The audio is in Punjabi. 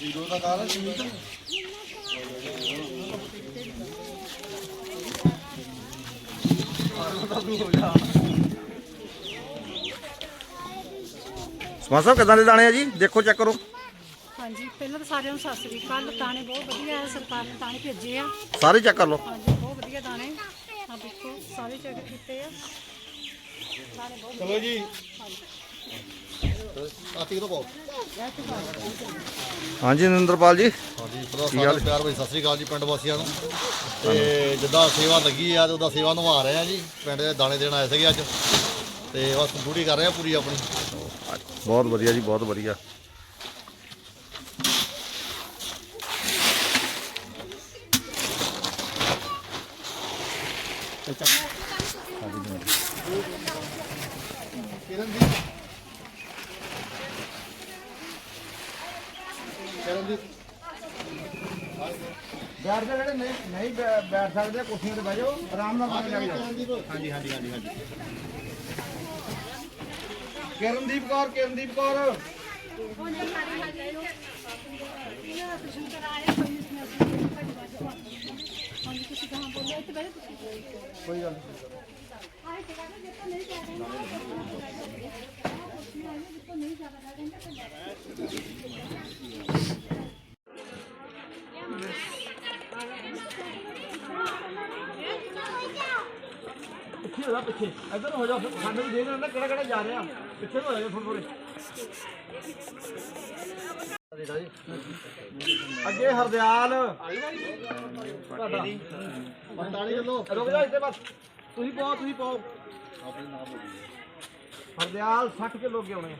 ਜੀਰੋ ਦਾ ਕਾਲ ਠੀਕ ਸਮਾਂ ਸਾਹਿਬ ਕਿਦਾਂ ਦੇ ਦਾਣੇ ਆ ਜੀ? ਦੇਖੋ ਚੈੱਕ ਕਰੋ। ਹਾਂਜੀ ਪਹਿਲਾਂ ਤਾਂ ਸਾਰਿਆਂ ਨੂੰ ਸਤਿ ਸ੍ਰੀ ਅਕਾਲ। ਦਾਣੇ ਬਹੁਤ ਵਧੀਆ ਹੈ ਸਰਕਾਰ ਨੇ ਦਾਣੇ ਭੇਜੇ ਆ। ਸਾਰੇ ਚੈੱਕ ਕਰ ਲਓ। ਹਾਂਜੀ ਬਹੁਤ ਵਧੀਆ ਦਾਣੇ। ਆ ਦੇਖੋ ਸਾਰੇ ਚੈੱਕ ਕੀਤੇ ਆ। ਦਾਣੇ ਬਹੁਤ ਚਲੋ ਜੀ। ਹਾਂਜੀ ਨਰਿੰਦਰਪਾਲ ਜੀ। ਹਾਂਜੀ ਪੂਰਾ ਸਾਰਾ ਪਿਆਰ ਭਾਈ ਸਤਿ ਸ੍ਰੀ ਅਕਾਲ ਜੀ ਪਿੰਡ ਵਾਸੀਆਂ ਨੂੰ। ਤੇ ਜਿੱਦਾਂ ਸੇਵਾ ਲੱਗੀ ਆ ਤੇ ਉਹਦਾ ਸੇਵਾ ਨਿਭਾ ਰਹੇ ਆ ਜੀ। ਪਿੰਡ ਦੇ ਦਾਣੇ ਦੇਣ ਆਏ ਸੀਗੇ ਅੱਜ। ਤੇ ਬਸ ਡਿਊਟੀ ਕਰ ਰਹੇ ਆ ਪੂਰੀ ਆਪਣੀ। ਬਹੁਤ ਵਧੀਆ ਜੀ ਬਹੁਤ ਵਧੀਆ। ਕਿਰਨ ਜੀ ਕਿਰਨ ਜੀ ਬੈਠ ਜਾ ਜਿਹੜੇ ਨਹੀਂ ਨਹੀਂ ਬੈ- ਬੈਠ ਸਕਦੇ ਕੁਰਸੀਆਂ ਤੇ ਬਹਿ ਜਾਓ ਆਰਾਮ ਨਾਲ ਪਾਣੀ ਲੱਗ ਜਾਓ ਹਾਂਜੀ ਹਾਂਜੀ ਹਾਂਜੀ ਹਾਂਜੀ ਕਿਰਨਦੀਪ ਕੌਰ ਕਿਰਨਦੀਪ ਕੌਰ ਹਾਂਜੀ ਤੁਸੀਂ ਕਹਾਂ ਬੋਲੋ ਇੱਥੇ ਬੈਠੋ ਤੁਸੀਂ ਕੋਈ ਗੱਲ ਪਿੱਛੇ ਹੋ ਜਾ, ਪਿੱਛੇ। ਇੱਧਰ ਹੋ ਜਾ ਸਾਨੂੰ ਵੀ ਦੇਖ ਲੈਣਾ ਕਿਹੜਾ ਕਿਹੜਾ ਜਾ ਰਿਹਾ। ਪਿੱਛੇ ਨੂੰ ਹੋ ਜਾ ਥੋੜੇ ਥੋੜੇ ਅੱਗੇ ਹਰਦਿਆਲ। ਤੁਹਾਡਾ 45 ਕਿਲੋ। ਰੁਕ ਜਾ ਇੱਥੇ ਬਸ। ਤੁਸੀਂ ਪਾਓ ਤੁਸੀਂ ਪਾਓ। ਹਰਦਿਆਲ 60 ਕਿਲੋ ਅੱਗੇ ਆਉਣੇ